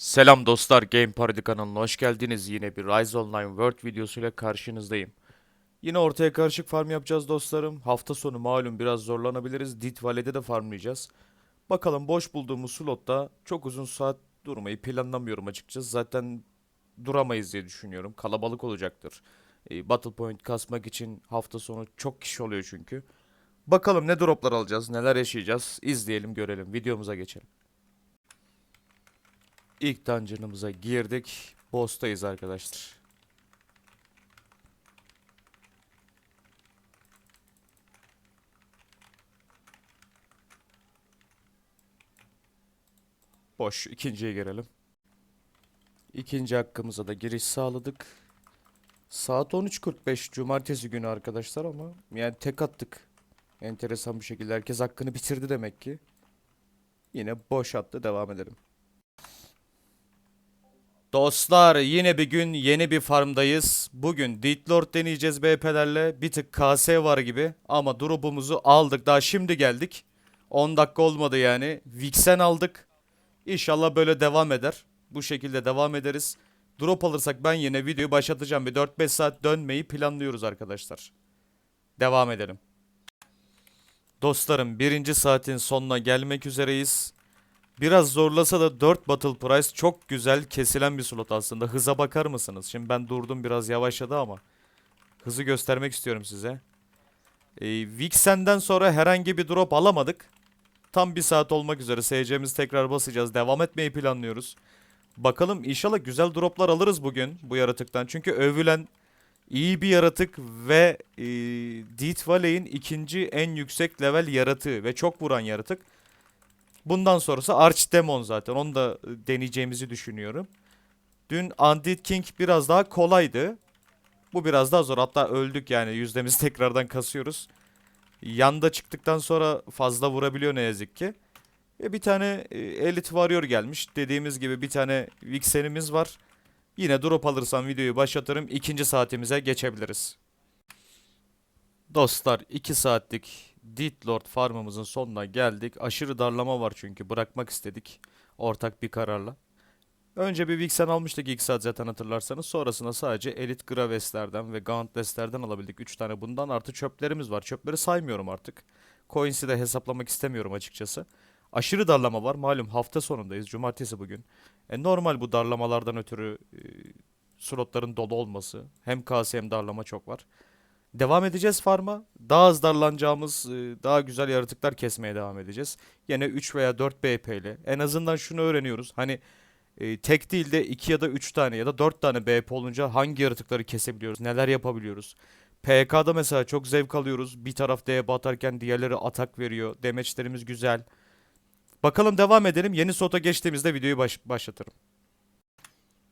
Selam dostlar, Game Party kanalına hoş geldiniz. Yine bir Rise Online World videosuyla karşınızdayım. Yine ortaya karışık farm yapacağız dostlarım. Hafta sonu malum biraz zorlanabiliriz. Dit Valley'de de farmlayacağız. Bakalım boş bulduğumuz slotta çok uzun saat durmayı planlamıyorum açıkçası. Zaten duramayız diye düşünüyorum. Kalabalık olacaktır. E, Battle Point kasmak için hafta sonu çok kişi oluyor çünkü. Bakalım ne droplar alacağız, neler yaşayacağız. İzleyelim, görelim. Videomuza geçelim. İlk dungeon'ımıza girdik. Boss'tayız arkadaşlar. Boş. İkinciye girelim. İkinci hakkımıza da giriş sağladık. Saat 13.45 cumartesi günü arkadaşlar ama yani tek attık. Enteresan bir şekilde herkes hakkını bitirdi demek ki. Yine boş attı devam edelim. Dostlar yine bir gün yeni bir farmdayız. Bugün Death deneyeceğiz BP'lerle. Bir tık KS var gibi ama drop'umuzu aldık. Daha şimdi geldik. 10 dakika olmadı yani. Vixen aldık. İnşallah böyle devam eder. Bu şekilde devam ederiz. Drop alırsak ben yine videoyu başlatacağım. Bir 4-5 saat dönmeyi planlıyoruz arkadaşlar. Devam edelim. Dostlarım birinci saatin sonuna gelmek üzereyiz. Biraz zorlasa da 4 Battle Price çok güzel kesilen bir slot aslında. Hıza bakar mısınız? Şimdi ben durdum biraz yavaşladı ama. Hızı göstermek istiyorum size. Ee, Vixen'den sonra herhangi bir drop alamadık. Tam bir saat olmak üzere SC'mizi tekrar basacağız. Devam etmeyi planlıyoruz. Bakalım inşallah güzel droplar alırız bugün bu yaratıktan. Çünkü övülen iyi bir yaratık ve e, Death Valley'in ikinci en yüksek level yaratığı ve çok vuran yaratık. Bundan sonrası Archdemon zaten. Onu da e, deneyeceğimizi düşünüyorum. Dün Undead King biraz daha kolaydı. Bu biraz daha zor. Hatta öldük yani yüzdemizi tekrardan kasıyoruz. Yanda çıktıktan sonra fazla vurabiliyor ne yazık ki. Ve bir tane e, Elite Warrior gelmiş. Dediğimiz gibi bir tane Vixen'imiz var. Yine drop alırsam videoyu başlatırım. İkinci saatimize geçebiliriz. Dostlar 2 saatlik Death Lord farmımızın sonuna geldik. Aşırı darlama var çünkü bırakmak istedik ortak bir kararla. Önce bir Vixen almıştık ilk saat zaten hatırlarsanız. Sonrasında sadece Elite Graves'lerden ve Gauntless'lerden alabildik. 3 tane bundan artı çöplerimiz var. Çöpleri saymıyorum artık. Coins'i de hesaplamak istemiyorum açıkçası. Aşırı darlama var. Malum hafta sonundayız. Cumartesi bugün. E, normal bu darlamalardan ötürü e, slotların dolu olması. Hem KS hem darlama çok var. Devam edeceğiz farma. Daha az darlanacağımız, e, daha güzel yaratıklar kesmeye devam edeceğiz. Yine 3 veya 4 BP ile. En azından şunu öğreniyoruz. Hani e, tek değil de 2 ya da 3 tane ya da 4 tane BP olunca hangi yaratıkları kesebiliyoruz, neler yapabiliyoruz. PK'da mesela çok zevk alıyoruz. Bir taraf D'ye atarken diğerleri atak veriyor. Demeçlerimiz güzel. Bakalım devam edelim. Yeni slota geçtiğimizde videoyu baş- başlatırım.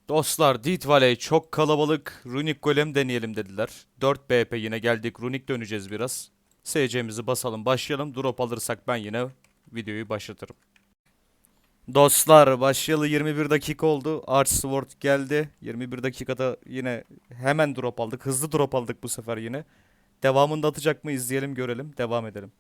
Dostlar Death Valley çok kalabalık. Runic Golem deneyelim dediler. 4 BP yine geldik. Runic döneceğiz biraz. SC'mizi basalım başlayalım. Drop alırsak ben yine videoyu başlatırım. Dostlar başlayalı 21 dakika oldu. Arch Sword geldi. 21 dakikada yine hemen drop aldık. Hızlı drop aldık bu sefer yine. Devamında atacak mı izleyelim görelim. Devam edelim.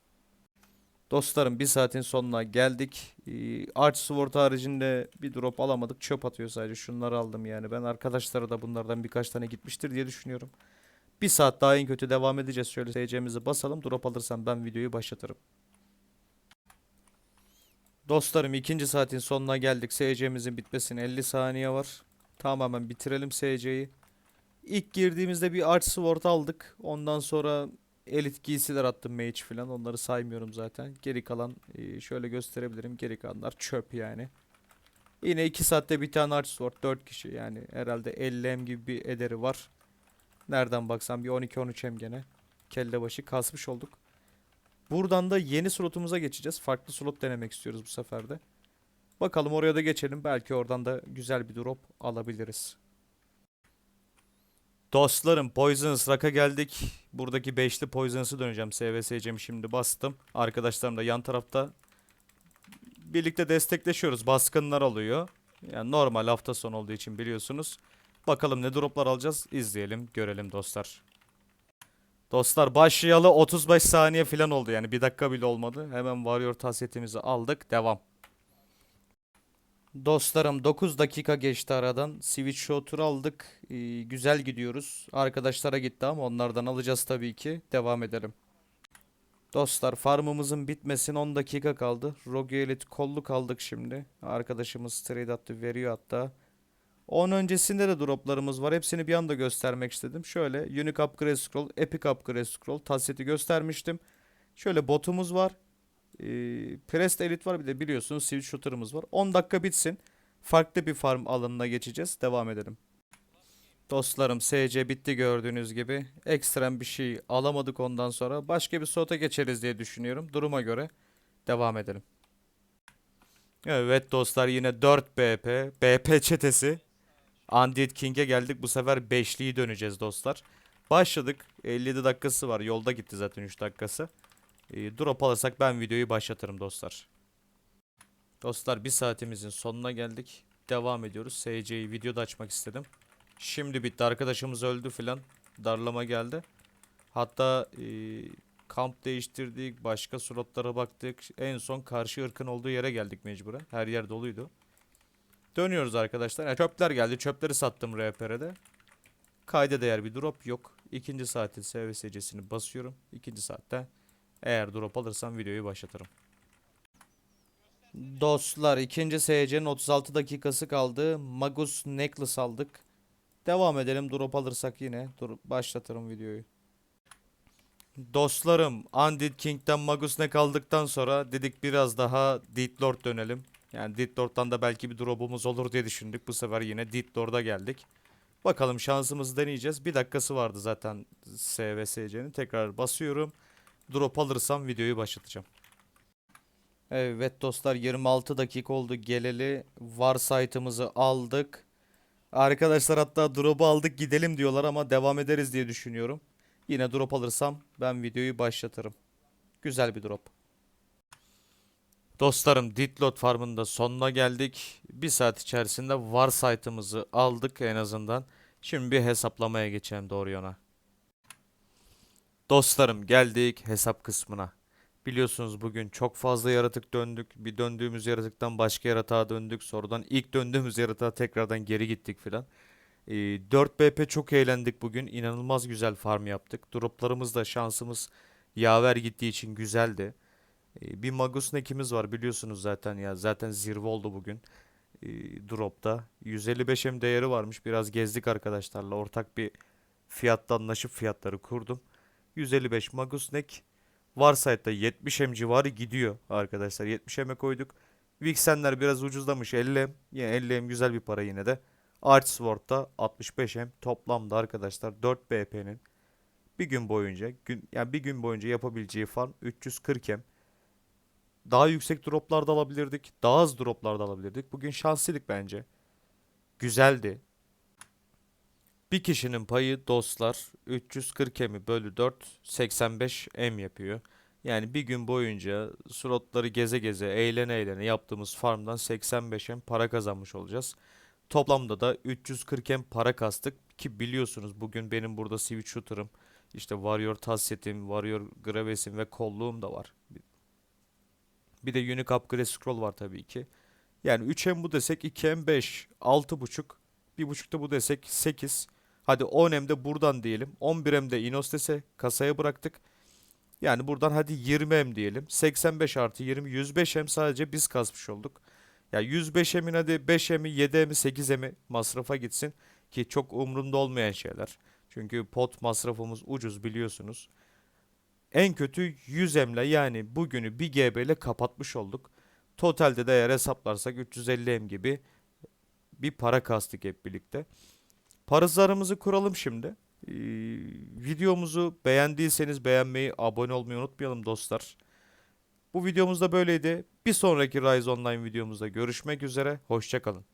Dostlarım bir saatin sonuna geldik. Ee, Arch Sword haricinde bir drop alamadık. Çöp atıyor sadece. Şunları aldım yani. Ben arkadaşlara da bunlardan birkaç tane gitmiştir diye düşünüyorum. Bir saat daha en kötü devam edeceğiz. Şöyle SC'mizi basalım. Drop alırsam ben videoyu başlatırım. Dostlarım ikinci saatin sonuna geldik. SC'mizin bitmesine 50 saniye var. Tamamen bitirelim SC'yi. İlk girdiğimizde bir Arch Sword aldık. Ondan sonra elit giysiler attım mage falan. Onları saymıyorum zaten. Geri kalan e, şöyle gösterebilirim. Geri kalanlar çöp yani. Yine 2 saatte bir tane Arch Sword 4 kişi yani herhalde 50 M gibi bir ederi var. Nereden baksan bir 12-13 M gene. Kelle başı kasmış olduk. Buradan da yeni slotumuza geçeceğiz. Farklı slot denemek istiyoruz bu sefer de. Bakalım oraya da geçelim. Belki oradan da güzel bir drop alabiliriz. Dostlarım Poisonous Rock'a geldik. Buradaki 5'li Poisonous'ı döneceğim. SVS'cemi şimdi bastım. Arkadaşlarım da yan tarafta. Birlikte destekleşiyoruz. Baskınlar oluyor. Yani normal hafta sonu olduğu için biliyorsunuz. Bakalım ne droplar alacağız. İzleyelim, görelim dostlar. Dostlar başlayalı 35 saniye falan oldu yani bir dakika bile olmadı. Hemen Warrior tasiyetimizi aldık. Devam. Dostlarım 9 dakika geçti aradan. Switch Shooter aldık. Ee, güzel gidiyoruz. Arkadaşlara gitti ama onlardan alacağız tabii ki. Devam edelim. Dostlar farmımızın bitmesine 10 dakika kaldı. Rogue Elite kolluk aldık şimdi. Arkadaşımız trade attı veriyor hatta. Onun öncesinde de droplarımız var. Hepsini bir anda göstermek istedim. Şöyle Unique Upgrade Scroll, Epic Upgrade Scroll, Tasset'i göstermiştim. Şöyle botumuz var. Ee, Pressed Elite var bir de biliyorsunuz Switch Shooter'ımız var. 10 dakika bitsin. Farklı bir farm alanına geçeceğiz. Devam edelim. Dostlarım SC bitti gördüğünüz gibi. Ekstrem bir şey alamadık ondan sonra. Başka bir slota geçeriz diye düşünüyorum. Duruma göre devam edelim. Evet dostlar yine 4 BP. BP çetesi. Undead King'e geldik. Bu sefer 5'liyi döneceğiz dostlar. Başladık. 57 dakikası var. Yolda gitti zaten 3 dakikası. Ee, drop alırsak ben videoyu başlatırım dostlar. Dostlar bir saatimizin sonuna geldik. Devam ediyoruz. SC'yi videoda açmak istedim. Şimdi bitti. Arkadaşımız öldü filan. Darlama geldi. Hatta e, kamp değiştirdik. Başka slotlara baktık. En son karşı ırkın olduğu yere geldik mecburen. Her yer doluydu. Dönüyoruz arkadaşlar. Yani çöpler geldi. Çöpleri sattım RPR'de. Kayda değer bir drop yok. İkinci saatin SVSC'sini basıyorum. İkinci saatte eğer drop alırsam videoyu başlatırım. Dostlar ikinci SC'nin 36 dakikası kaldı. Magus Necklace aldık. Devam edelim drop alırsak yine dur başlatırım videoyu. Dostlarım Undead King'den Magus Neck aldıktan sonra dedik biraz daha Deed Lord dönelim. Yani Deed Lord'dan da belki bir drop'umuz olur diye düşündük. Bu sefer yine Deed Lord'a geldik. Bakalım şansımızı deneyeceğiz. Bir dakikası vardı zaten SVSC'nin. Tekrar basıyorum. Drop alırsam videoyu başlatacağım. Evet dostlar 26 dakika oldu geleli. Var site'ımızı aldık. Arkadaşlar hatta drop'u aldık gidelim diyorlar ama devam ederiz diye düşünüyorum. Yine drop alırsam ben videoyu başlatırım. Güzel bir drop. Dostlarım Ditlot Farm'ın da sonuna geldik. Bir saat içerisinde var site'ımızı aldık en azından. Şimdi bir hesaplamaya geçelim doğru yana. Dostlarım geldik hesap kısmına. Biliyorsunuz bugün çok fazla yaratık döndük. Bir döndüğümüz yaratıktan başka yaratığa döndük. Sonradan ilk döndüğümüz yaratığa tekrardan geri gittik filan. Ee, 4 BP çok eğlendik bugün. İnanılmaz güzel farm yaptık. Droplarımız da şansımız yaver gittiği için güzeldi. Ee, bir Magus Neck'imiz var biliyorsunuz zaten ya. Zaten zirve oldu bugün. Ee, dropta. 155 M değeri varmış. Biraz gezdik arkadaşlarla. Ortak bir fiyatta anlaşıp fiyatları kurdum. 155 Magus Neck. Varsayt'ta 70 M civarı gidiyor arkadaşlar. 70 M'e koyduk. Vixenler biraz ucuzlamış 50 M. Yine 50 M güzel bir para yine de. Archsword'da 65 M toplamda arkadaşlar 4 BP'nin bir gün boyunca gün yani bir gün boyunca yapabileceği farm 340 M. Daha yüksek droplarda alabilirdik. Daha az droplarda alabilirdik. Bugün şanslıydık bence. Güzeldi. Bir kişinin payı dostlar 340 M'i bölü 4 85 M yapıyor. Yani bir gün boyunca slotları geze geze eğlene eğlene yaptığımız farmdan 85 M para kazanmış olacağız. Toplamda da 340 M para kastık ki biliyorsunuz bugün benim burada Switch Shooter'ım, işte Warrior Tasset'im, Warrior Graves'im ve kolluğum da var. Bir de Unique Upgrade Scroll var tabii ki. Yani 3M bu desek 2M 5, 6.5, 1.5 da bu desek 8. Hadi 10M de buradan diyelim. 11M de Inos dese kasaya bıraktık. Yani buradan hadi 20M diyelim. 85 artı 20 105M sadece biz kasmış olduk. Ya 105M'in hadi 5M'i 7M'i 8M'i masrafa gitsin. Ki çok umrunda olmayan şeyler. Çünkü pot masrafımız ucuz biliyorsunuz. En kötü 100M'le yani bugünü 1 GB ile kapatmış olduk. Totalde de eğer hesaplarsak 350M gibi bir para kastık hep birlikte. Parazlarımızı kuralım şimdi. Ee, videomuzu beğendiyseniz beğenmeyi, abone olmayı unutmayalım dostlar. Bu videomuz da böyleydi. Bir sonraki Rise Online videomuzda görüşmek üzere. Hoşçakalın.